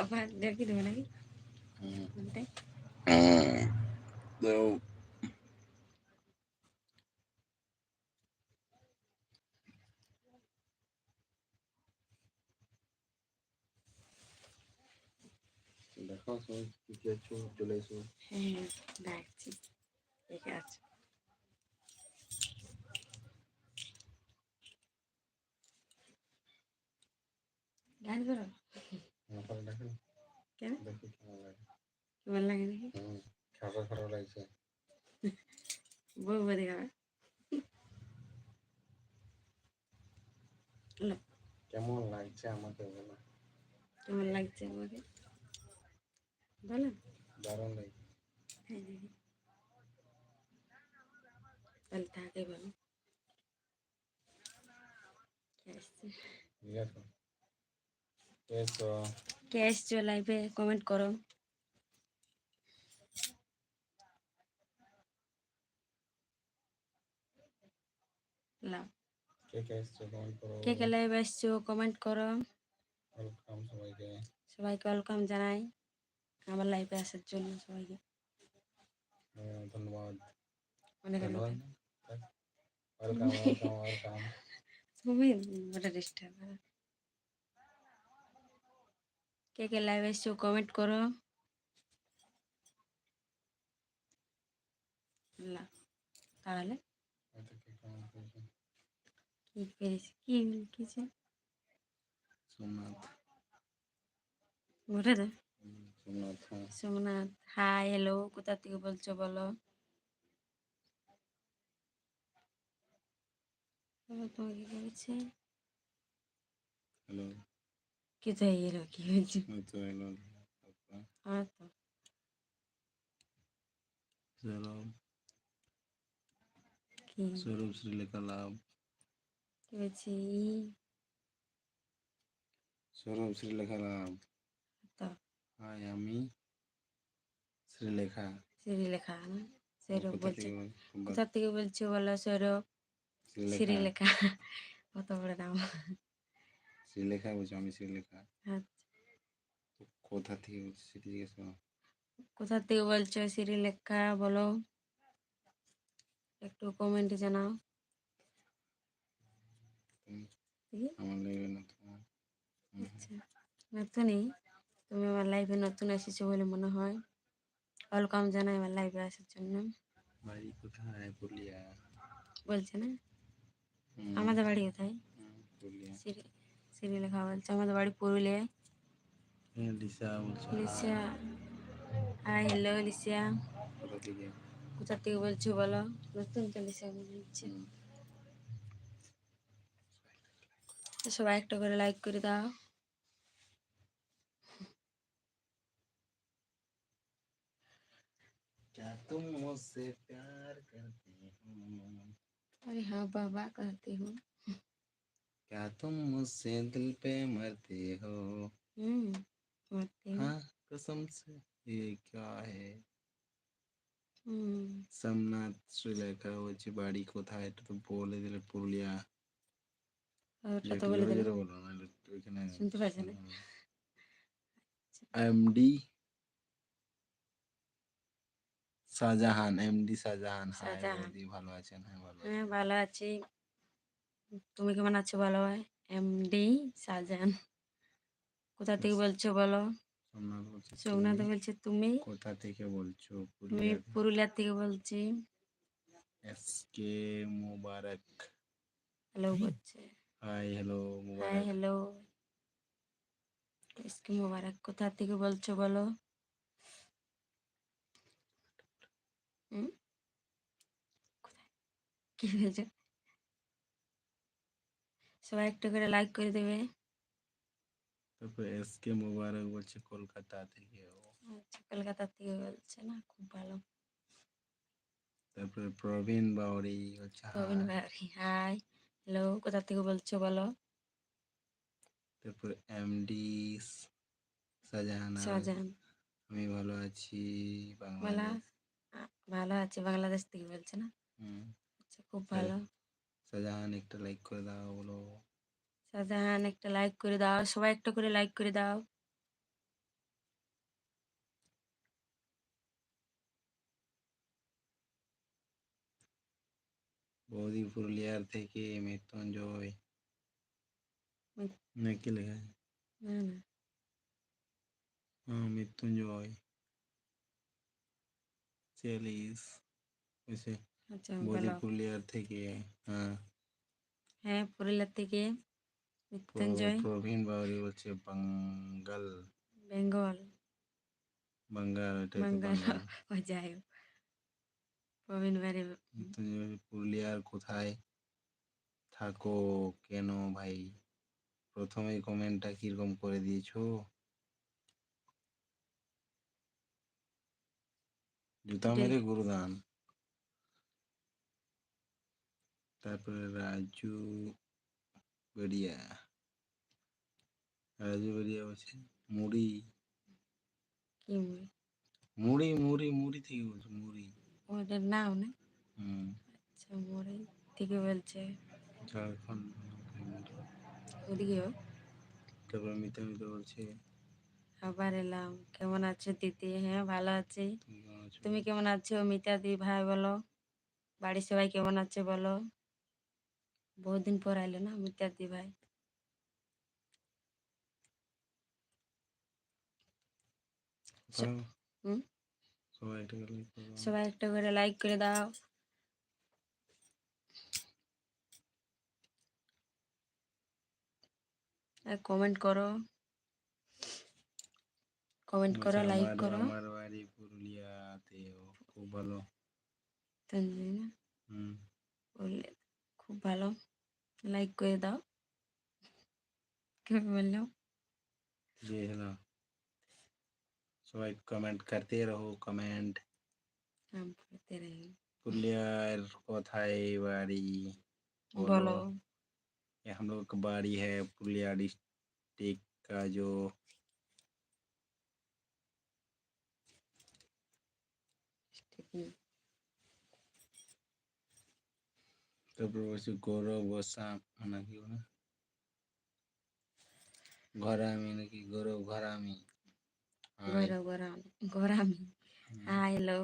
আবার দেখি দেবো নাকি। দেখো সবাই কি কি আছো চলে এসো। হ্যাঁ ডাকছি ঠিক আছে? গান করো। কেন? লাগে। খাবার খারাপ লাগছে। বউ খাবে? কেমন লাগছে আমাকে বলো। কেমন লাগছে আমাকে? বলো। দারুণ লাগছে হ্যাঁ তাহলে থাকে বলো। আসছে? কে আসছো লাইভে কমেন্ট করো। কে কে এসছো? লাইভ আসছো কমেন্ট করো। সবাইকে। ওয়েলকাম জানাই। আমার লাইভে আসার জন্য সবাইকে। হ্যাঁ, ধন্যবাদ। অনেক ধন্যবাদ। তুমি ওটা ডিস্টার্ব কে কে লাইভ এসছো কমেন্ট করো। না তাহলে? কে পেরেছি? কি লিখেছে বলে দে সোমনাথ হাই হ্যালো কোথা থেকে বলছো বলো? বলো তোমাকে কি বলছে? হ্যালো কোথায় এলো কি হয়েছে তো হ্যালো আর তো চলো কি স্বরূপ শ্রীলেখা লাভ কি বলছি স্বরূপ শ্রীলেখা লাভ তো হাই আমি শ্রীলেখা সিঁড়ি লেখা না সৌরভ বলছে কোথা থেকে বলছো বলো সৌরভ শ্রীলেখা লেখা কত বড় নাম শ্রীলেখা বলছি আমি শ্রীলেখা আচ্ছা। তো কোথা থেকে বলছি সেটা জিজ্ঞেস করো। কোথা থেকে বলছো সিঁড়ি লেখা বলো? একটু কমেন্টে জানাও। আমার লাগবে না তোমার। হুম, আচ্ছা। নতুনই? তুমি আমার লাইভে নতুন এসেছ বলে মনে হয়। ওয়েলকাম জানাই আমার লাইভে আসার জন্য। বাড়ি কোথায়? পুরুলিয়া। বলছে না? আমাদের বাড়ি কোথায়? পুরুলিয়া। সিঁড়ি সিঁড়ি লেখা বলছে আমাদের বাড়ি পুরুলিয়ায় হ্যাঁ লিসা বলছো লিসিয়া হাই হ্যালো লিসিয়া কোথা থেকে কোথা থেকে বলছো বলো নতুন তো লিসিয়া বলছে হুম, তো সবাই একটা করে লাইক করে দাও क्या तुम मुझसे प्यार करते हो अरे हाँ बाबा कहती हूँ क्या तुम मुझसे दिल पे मरते हो हम्म मरती हूँ हाँ कसम से ये क्या है हम्म সোমনাথ শ্রীলেখা বলছি বাড়ি কোথায় এটা তো বলে দিলে পুরুলিয়া और যে तो बोले জোরে देना জোরে বলো নাহলে তো ওইখানে শুনতে পাচ্ছে না MD Shahjahan MD Shahjahan hi Shahjahan. বৌদি ভালো আছেন হ্যাঁ ভালো আছি। তুমি কেমন আছো বলো? এমডি সাজান। কোথা থেকে বলছো বলো? সোমনাথ বলছে তুমি। কোথা থেকে বলছো? তুমি পুরুলিয়া থেকে। বলছি। এসকে মোবারক। হ্যালো বলছে। Hi hello Mobarak. Hi hello SK Mobarak কোথা থেকে বলছো বলো? হুম? কি হয়েছে? সবাই একটু করে লাইক করে দেবে। তারপর এস কে মুবারক বলছে কলকাতা থেকে ও। আচ্ছা কলকাতা থেকে বলছে না খুব ভালো। তারপরে প্রবীণ বাউরি বলছে প্রবীণ ভাই হাই হ্যালো কোথা থেকে বলছো বলো। তারপরে এমডি শাহজাহান আর শাহজাহান। আমি ভালো আছি বাংলাদেশ। ভালো আছে বাংলাদেশ থেকে বলছে না? হুম। আচ্ছা খুব ভালো। শাহজাহান একটা লাইক করে দাও বলো শাহজাহান একটা লাইক করে দাও সবাই একটা করে লাইক করে দাও বৌদি পুরুলিয়ার থেকে মৃত্যুঞ্জয় নাকি লেখা না না हाँ मृत्युंजय चलिए वैसे আচ্ছা পুরুলিয়ার থেকে হ্যাঁ। হ্যাঁ পুরুলিয়া থেকে মৃত্যুঞ্জয় প্রবীণ বাউরি বলছে বাঙ্গাল। বেঙ্গল। বাঙ্গাল বাঙ্গাল। ও যাই প্রবীণ বাড়ি পুরুলিয়ার কোথায়? থাকো কেন ভাই? প্রথমেই কমেন্টটা কীরকম করে দিয়েছ? জুতা মেরে গুরুদান। তারপরে রাজু বেড়িয়া রাজু বেড়িয়া বলছে মুড়ি কি? মুড়ি মুড়ি মুড়ি থেকে বলছে মুড়ি নাম না হুম আচ্ছা মোড়ে থেকে বলছে ঝাড়খণ্ড ওদিকে তারপর মিতা মিতা বলছে আবার এলাম কেমন আছো দিদি হ্যাঁ ভালো আছি তুমি কেমন আছো তুমি কেমন আছো মিতা দি ভাই বলো বাড়ির সবাই কেমন আছে বলো বহুত দিন পর আইলো না মিতা দি ভাই? সবাই একটা করে লাইক করে। দাও। আর কমেন্ট করো। কমেন্ট করো লাইক করো। আমার বাড়ি পুরুলিয়াতে খুব ভালো। হুম। খুব ভালো। লাইক করে দাও কে বললো जी है ना সবাই কমেন্ট করতে রহো কমেন্ট हम पढ़ते रहे पुरुलियार कोथाई बाड़ी बोलो ये हम लोग का बाड़ी है पुरुलिया डिस्ट्रिक्ट का जो তারপর বলছে গৌরব গোস্বাম নাকি ঘরামি নাকি গৌরব ঘরামি? গৌরব গৌরামি হুম। হ্যালো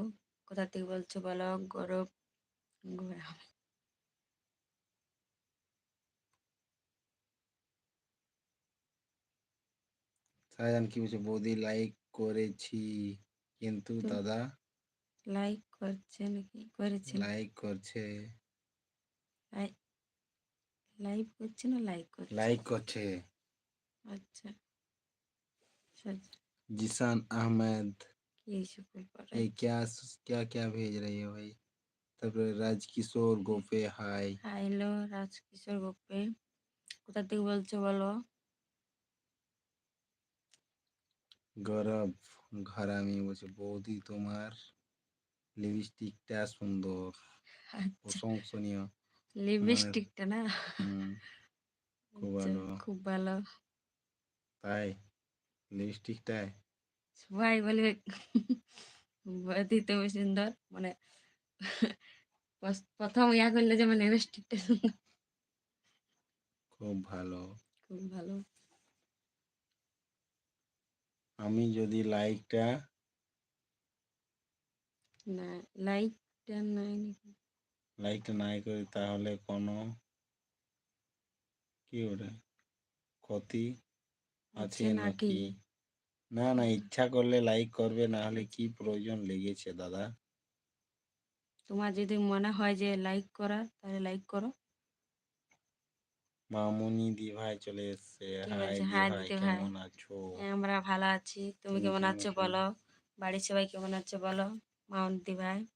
কোথা থেকে বলছো বলো? গৌরব শাহজাহান কি বলছে? বৌদি লাইক করেছি কিন্তু দাদা লাইক করছে নাকি? করেছে। লাইক করছে। লাইভ করছে না লাইক করছে লাইক করছে আচ্ছা সচ- जिसान अहमद কি এইসব বলবো ये क्या क्या क्या भेज रही है भाई তারপরে Rajkishore Gope hi hi hello Rajkishore Gope কোথা থেকে বলছো বলো গৌরব ঘরামি বলছে বৌদি তোমার লিপস্টিকটা সুন্দর আচ্ছা প্রশংসনীয় লিপস্টিকটা না? খুব আচ্ছা, ভালো। খুব ভালো। তাই? লিপস্টিকটায় সবাই বলবে বৌদি তুমি সুন্দর মানে প্রথম ইয়া করলে যে মানে লিপস্টিকটা সুন্দর। খুব ভালো। খুব ভালো। আমি যদি লাইকটা না লাইকটা নাই নাকি লাইকটা নাই করি তাহলে কোনো কি ওটা? ক্ষতি আছে নাকি? না না ইচ্ছা করলে লাইক করবে না হলে কি প্রয়োজন লেগেছে দাদা? তোমার যদি মনে হয় যে লাইক করা তাহলে লাইক করো। মামুনি দি ভাই চলে এসছে। হাই দি ভাই কেমন আছো? হ্যাঁ, আমরা ভালো আছি। তুমি কেমন আছো? বলো? বাড়ির সবাই কেমন আছে বলো? মাউন্টি ভাই আর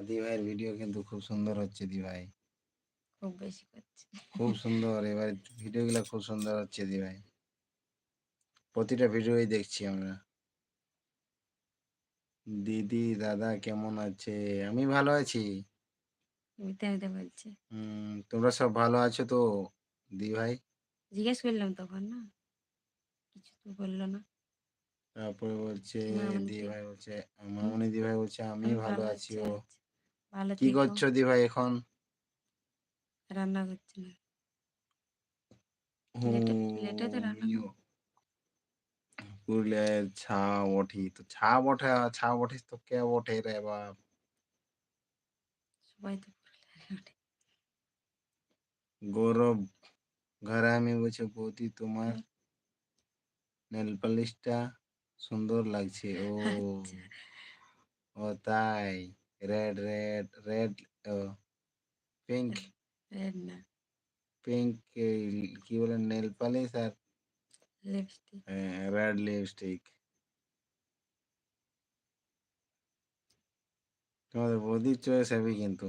দি ভাইয়ের ভিডিও কিন্তু খুব সুন্দর হচ্ছে দি ভাই। খুব বেশি করছে। খুব সুন্দর এবার ভিডিও গুলা খুব সুন্দর হচ্ছে দি ভাই। প্রতিটা ভিডিওই দেখছি আমরা। দিদি দাদা কেমন আছে? আমি ভালো আছি। তোমরা সব ভালো আছো তো দি ভাই? জিজ্ঞেস করলাম তখন না কিছু তো বলল না। তারপরে বলছে দি দি- ভাই বলছে মামুনি দি ভাই বলছে আমি ভালো আছি ও। আচ্ছা। ভালো কি থেকো। করছ দি ভাই এখন? রান্না করছে না। হু লেটে- লেটে তো রান্না। পুরুলিয়ায় ছা ওঠি তো ছা ওঠে ছা ওঠিস তো কে ওঠে রে বাপ? সবাই তো গৌরব ঘরামি বলছে বৌদি তোমার। নেল পালিশটা সুন্দর লাগছে। ও আচ্ছা। ও তাই। রেড রেড রেড ও পিঙ্ক রেড না পিঙ্ক কি বলে নেল পালিশ আর লিপস্টিক রেড লিপস্টিক তোমাদের বৌদির চয়েস হবে কিন্তু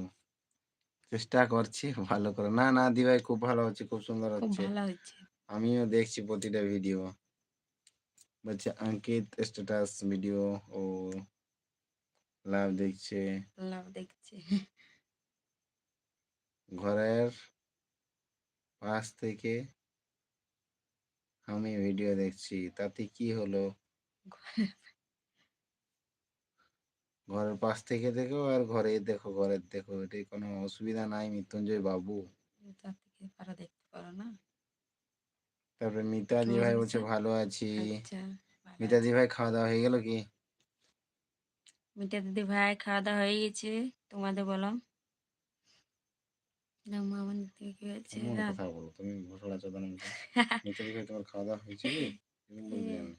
চেষ্টা করছি ভালো করে না না দি ভাই খুব ভালো হচ্ছে খুব সুন্দর খুব হচ্ছে ভালো হচ্ছে আমিও দেখছি প্রতিটা ভিডিও বলছে অঙ্কিত স্ট্যাটাস ভিডিও ও লাভ দেখছে। লাভ দেখছে। ঘরের পাশ থেকে আমি ভিডিও দেখছি তাতে কি হলো? ঘরের পাশ থেকে দেখো আর ঘরে দেখো ঘরের দেখো এটাই কোনো অসুবিধা নাই মৃত্যুঞ্জয় বাবু। তারপরে মিতা দি কেমন ভাই বলছে ভালো আছি। আচ্ছা ভালো মিতা আছে। দি ভাই খাওয়া দাওয়া হয়ে গেল কি? মিঠা দিদি ভাই খাওয়া দাওয়া হয়ে গেছে। তোমাদের বলো। না দিদি কি হয়েছে? কথা বলো তুমি ঘোষণা তোমার খাওয়া দাওয়া হয়েছে হ্যাঁ। আমি।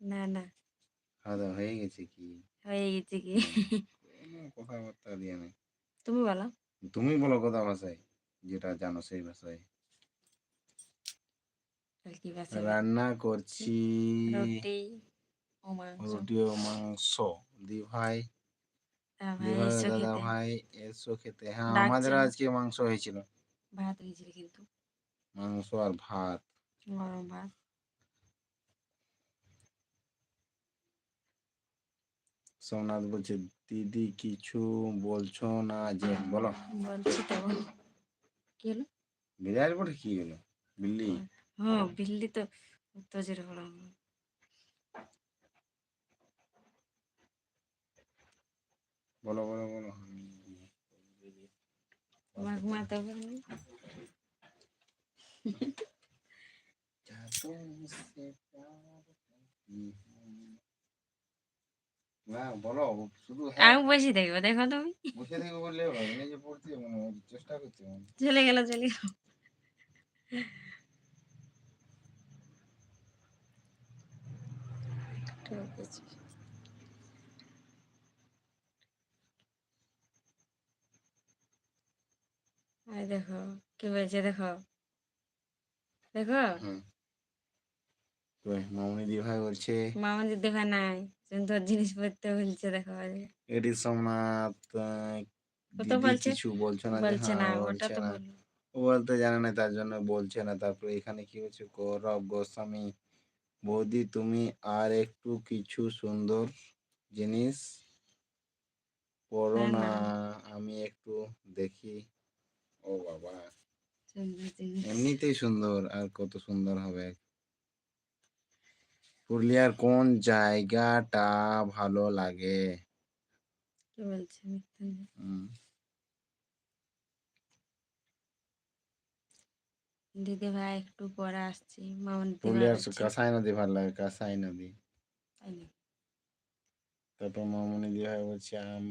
না না। খাওয়া দাওয়া হয়ে গেছে কি? হয়ে গেছে কি? কথাবার্তা দিয়ে নেই। তুমি বলো। তুমি বলো কথা ভাষায় যেটা জানো সেই ভাষায় রান্না করছি। রুটি ও মাংস। দি ভাই দাদা ভাই এসো খেতে। হ্যাঁ আমাদের আজকে মাংস হয়েছিল। ভাত হয়েছিল কিন্তু। মাংস আর ভাত। গরম ভাত। সোমনাথ বলছে দিদি কিছু বলছো না যে? বলো। বলছি তো কি হলো? বিরাট বটে কি হলো? বিল্লি। হ্যাঁ বিল্লি তো তো জোরে বলো বলো বলো তোমার ঘুমাতে হবে না? না বলো শুধু হ্যাঁ। আমি বসে দেখব দেখো তুমি। বসে থেকে বললে যে পড়তে মানে চেষ্টা করতে চলে গেল চলে গেল। ঠিক আছে। এই দেখো কি বলছে দেখো? দেখো? মামনি দি ভাই বলছে মামা দিদি ভাই নাই সুন্দর জিনিসপত্র বলছে দেখো এটি সোমনাথ আহ, ও তো দিদি বলছে- কিছু বলছো না বলছে না হ্যাঁ, ওটা তো বলতে জানে না তার জন্য বলছে না। তারপরে এখানে কি হচ্ছে গৌরব গোস্বামী বৌদি তুমি আর একটু কিছু সুন্দর জিনিস পড়ো না। না। আমি একটু দেখি। ও বাবা। এমনিতেই সুন্দর আর কত সুন্দর হবে। পুরুলিয়ার কোন জায়গাটা ভালো লাগে? দিদি ভাই একটু পরে আসছি। দিদি পুরুলিয়ার কাঁসাই নদী ভালো লাগে কাঁসাই নদী। তারপর মামনি দি ভাই বলছে আম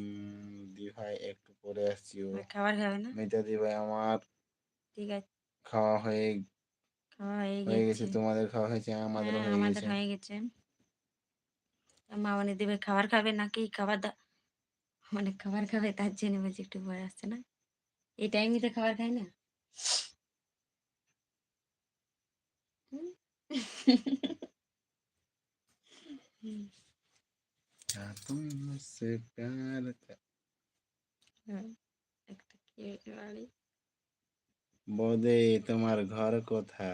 দি ভাই একটু পরে আসছি ও আর খাবার খাবে না মিতা দি ভাই আমার ঠিক আছে খাওয়া হয়ে খাওয়া হয়ে হয়ে গেছে গেছে তোমাদের খাওয়া হয়েছে আমাদেরও হ্যাঁ হয়ে আমাদের গেছে হয়ে গেছে মামনি দেবে খাবার খাবে নাকি খাবার দা মানে খাবার খাবে তার জন্য বলছি একটু পরে আসছে না এই টাইমে তো খাবার খাই না হুম। क्या तुम मुझसे प्यार कर- হ্যাঁ, একটা बोदे तुम्हार घर को था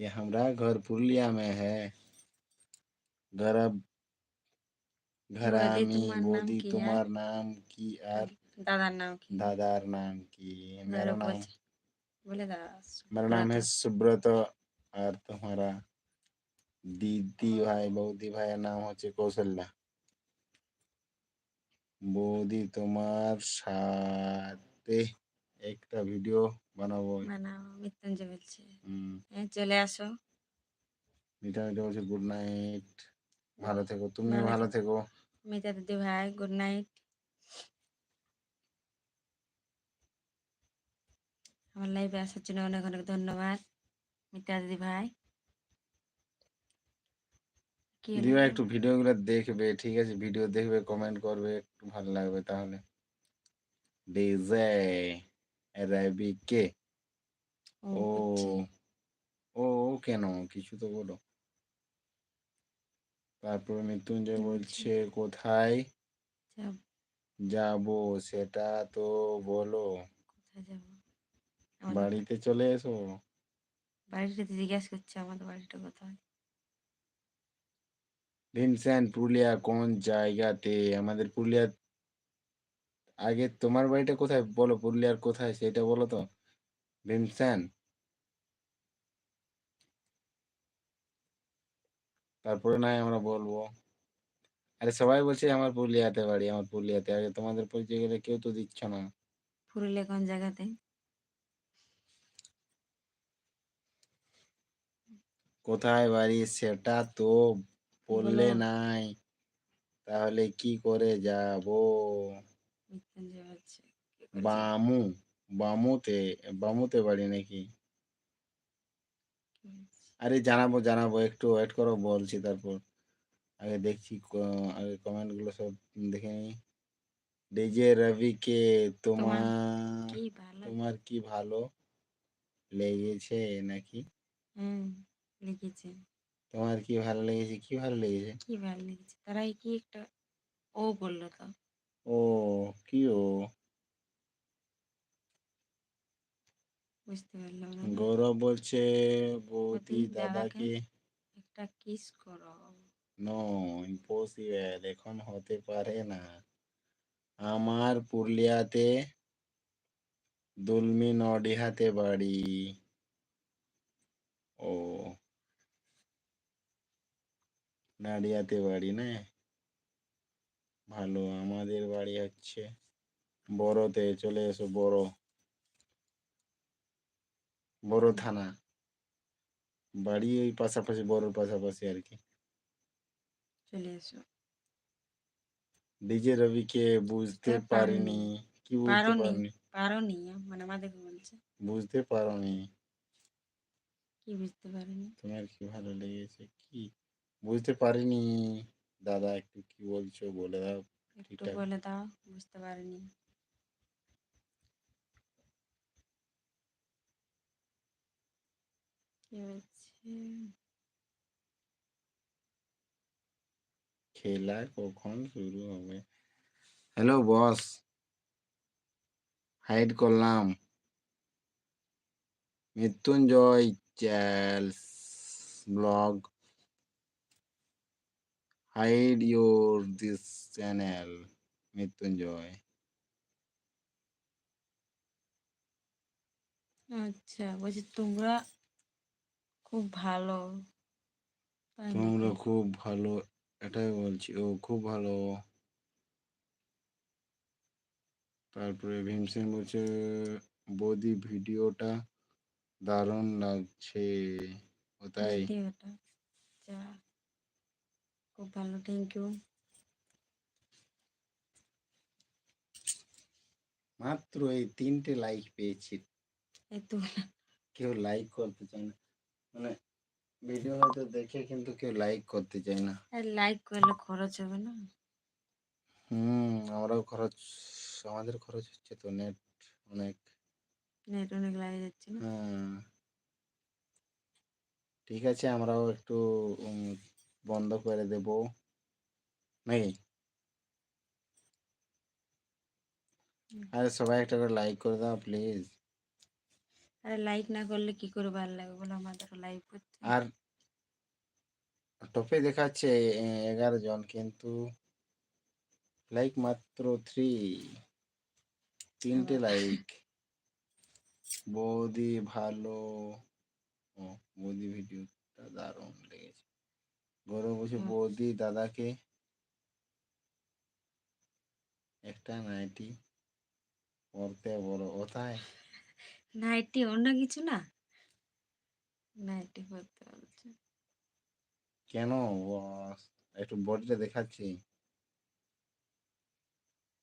ये हमरा घर पुरलिया में है। घर घरामी बोदी तुम्हार नाम की आर दादार नाम की। दादार नाम की। मेरा नाम बोले दादा मेरा नाम है सुब्रत। और तुम्हारा दीदी भाई बौदी भाई नाम हो कौशल्या বৌদি তোমার সাথে একটা ভিডিও বানাবো। বানাও মৃত্যুঞ্জয় বলছে। হ্যাঁ চলে আসো। মিঠা মিঠা বলছে গুড নাইট ভালো থেকো। তুমি ভালো ভালো থেকো। মিতা দিদি ভাই গুড নাইট আমার লাইভে আসার জন্য অনেক অনেক ধন্যবাদ মিতা দিদি ভাই। বলো? একটু ভিডিওগুলো দেখবে ঠিক আছে? ভিডিও দেখবে কমেন্ট করবে একটু ভালো লাগবে তাহলে। ডিজে রবি কে ও ও কেন? কিছু তো বলো। তারপরে মৃত্যুঞ্জয় বলছে কোথায়? যাব যাব সেটা তো বলো। বাড়িতে চলে এসো। বাড়িতে জিজ্ঞেস করছে আমাদের বাড়িটা কোথায়? ভিনসেন্ট পুরুলিয়া কোন জায়গাতে? আমাদের পুরুলিয়া আগে তোমার বাড়িটা কোথায়? বলো পুরুলিয়ার কোথায় সেটা বলো তো। ভিনসেন্ট তারপরে নাই আমরা বলব। আরে সবাই বলছে আমার পুরুলিয়াতে বাড়ি আমার পুরুলিয়াতে। আগে তোমাদের পরিচয় গেলে কেউ তো দিচ্ছ না। পুরুলিয়া কোন জায়গাতে? কোথায় বাড়ি সেটা তো বলো। নাই তাহলে কি করে যাব? বামু বামুতে বামুতে বাড়ি নাকি আরে জানাব জানাব একটু ওয়েট করো বলছি তারপর আগে দেখছি আগে কমেন্টগুলো সব দেখে নি ডিজে রবি কে তোমার তোমার কি ভালো লেগেছে নাকি হুম তোমার কি ভালো লেগেছে? কি ভালো লেগেছে? কি ভালো লেগেছে? তারাই কি একটা ও বলল তো। ও কি ও? বুঝতে পারলাম না। গৌরব বলছে বৌদি দাদাকে একটা কিস করো। নো ইম্পসিবল এখন হতে পারে না। আমার পুরুলিয়াতে দুলমি নডিহাতে বাড়ি। ও নাডিয়াতে বাড়ি না। ভালো আমাদের বাড়ি হচ্ছে বড়তে চলে এসো বড়। বড় থানা। বাড়ি ওই পাশাপাশি বড়র পাশাপাশি আর কি। চলে এসো। ডিজে রবিকে বুঝতে পারিনি। কি বুঝতে পারিনি? পারো নি মানে আমাদেরকে বলছে। বুঝতে পারোনি কি বুঝতে পারিনি তোমার কি ভালো লেগেছে? কি বুঝতে পারিনি দাদা একটু কি বলছো? বলে দাও একটু ঠিকঠাক। বলে দাও বুঝতে পারিনি। কি খেলা কখন শুরু হবে? Hello boss. হাইড করলাম। Mrityunjay চ্যালস blog. Hide your this channel Mrityunjay আচ্ছা বলছি তোমরা খুব ভালো। তোমরা? খুব ভালো এটাই বলছি ও খুব ভালো। তারপরে ভীমসেন বলছে বৌদি ভিডিওটা দারুণ লাগছে। ও তাই। খুব ভালো থ্যাংক ইউ মাত্র এই তিনটে লাইক পেয়েছি। এই তো কেউ লাইক করতে চায় না। মানে ভিডিও হয়তো দেখে কিন্তু কেউ লাইক করতে চায় না। লাইক করলে খরচ হবে না। হুম আমরাও খরচ আমাদের খরচ হচ্ছে তো নেট অনেক। নেট অনেক লাগে যাচ্ছে না। হ্যাঁ। ঠিক আছে আমরাও একটু বন্ধ করে দেব। নাকি। আরে সবাই একটা করে লাইক করে দাও প্লিজ আরে লাইক না করলে কি করে ভালো লাগবে বলো? আমাদের লাইভ করতে আর টপে দেখাচ্ছে এগারো জন কিন্তু লাইক মাত্র থ্রি তিনটে। লাইক বৌদি ভালো। বৌদি ভিডিওটা দারুণ লেগেছে। বলছে হুম। বৌদি দাদাকে একটা নাইটি পরতে বড় কোথায়? নাইটি অন্য কিছু না? নাইটি পড়তে বলছে। কেন? বস একটু বডিটা দেখাচ্ছি।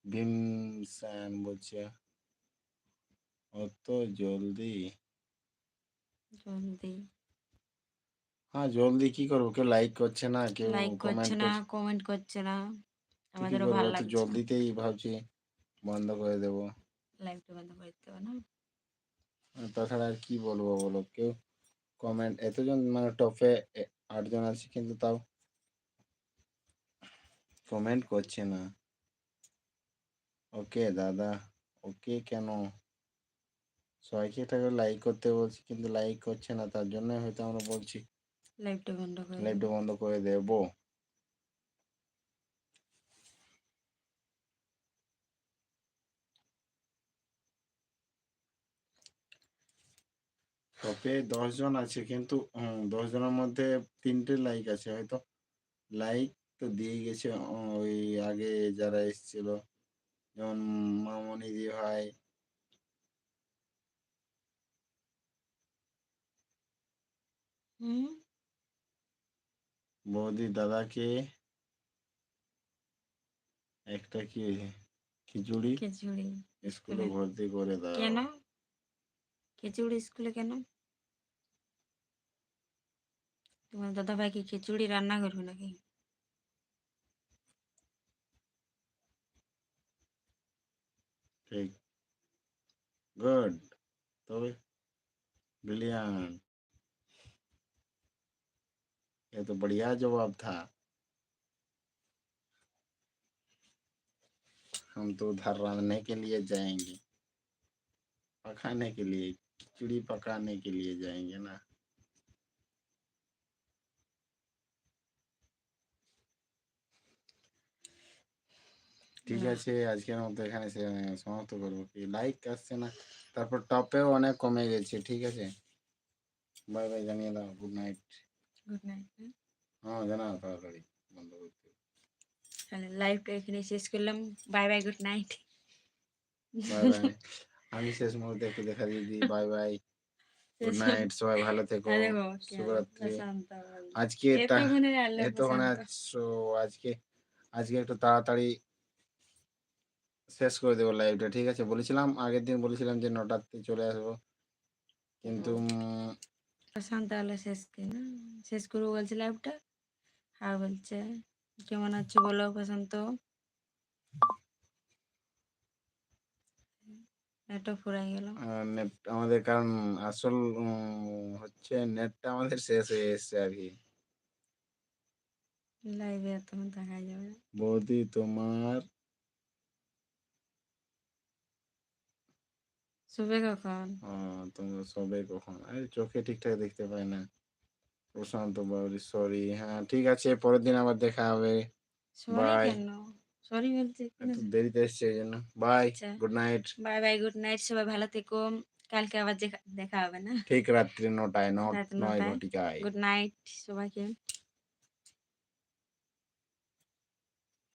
ভীমসান বলছে অত জলদি? জলদি। হ্যাঁ জলদি কি করব? কেউ লাইক করছে না কেউ লাইক কমেন্ট করছে না কমেন্ট করছে না। আমাদেরও ভালো লাগছে। জলদিতেই ভাবছি বন্ধ করে দেবো। লাইভটা বন্ধ করে দিতে না? তাছাড়া আর কি বলব বলো? কেউ কমেন্ট এতজন মানে টপে আটজন আছে কিন্তু তাও কমেন্ট করছে না। ওকে দাদা ওকে কেন? সবাইকে একটা লাইক করতে বলছি কিন্তু লাইক করছে না তার জন্য হয়তো আমরা বলছি। লাইভটা বন্ধ করে দিন। লাইভটা বন্ধ করে দেবো। টপে দশ জন আছে কিন্তু দশ জনের মধ্যে তিনটে লাইক আছে হয়তো লাইক তো দিয়ে গেছে ওই আগে যারা এসেছিল যেমন মামনি দি ভাই। হুম? बौदी दादा के एक खिचुड़ी खिचुड़ी स्कूल भर्ती कर दादा क्या खिचुड़ी स्कूल क्या ना तुम्हारे दादा भाई की खिचुड़ी रान्ना कर ना कि ठीक गुड तो ब्रिलियंट ये तो बढ़िया जवाब था हम तो उधर रांधने के लिए जाएंगे पकाने के लिए खिचड़ी पकाने के लिए जाएंगे ना ঠিক না। আছে আজকের মতো এখানে সে- সমাপ্ত করবো কি লাইক আসছে না তারপর টপেও অনেক কমে গেছে ঠিক আছে বাই বাই জানিয়ে দাও গুড নাইট গুড নাইট হ্যাঁ জানাও তাড়াতাড়ি বন্ধ করতে তাহলে লাইভটা এখানে শেষ করলাম bye bye good night bye bye আমি শেষ মুহূর্তে একটু দেখা দিয়ে দিই বাই বাই গুড নাইট সবাই ভালো থেকো শুভরাত্রি আজকে এতক্ষণে আজকে আজকে একটু তাড়াতাড়ি শেষ করে দেবো লাইভটা ঠিক আছে বলেছিলাম আগের দিন বলেছিলাম যে নটাতে চলে আসব। কিন্তু প্রশান্ত তাহলে শেষ না শেষ করব বলছে লাইভটা হ্যাঁ বলছে কেমন আছো বলো প্রশান্ত? এটা ফুরাই গেল। নেট আমাদের কারণ আসল হচ্ছে নেটটা আমাদের শেষ হয়ে এসছে আর কি লাইভে তখন দেখা যাবে বৌদি তোমার শুবে কখন তোমরা সবে কখন? আরে চোখে ঠিকঠাক দেখতে পাই না। প্রশান্ত বাবরি সরি হ্যাঁ ঠিক আছে পরের দিন আবার দেখা হবে. কেন? সরি একটু দেরিতে এসছে এই জন্য। Bye. Good night bye bye good night সবাই ভালো থেকো। কালকে আবার দেখা- হবে না। ঠিক রাত্রি নটায় নয়। ঘটিকায় গুড নাইট সবাইকে।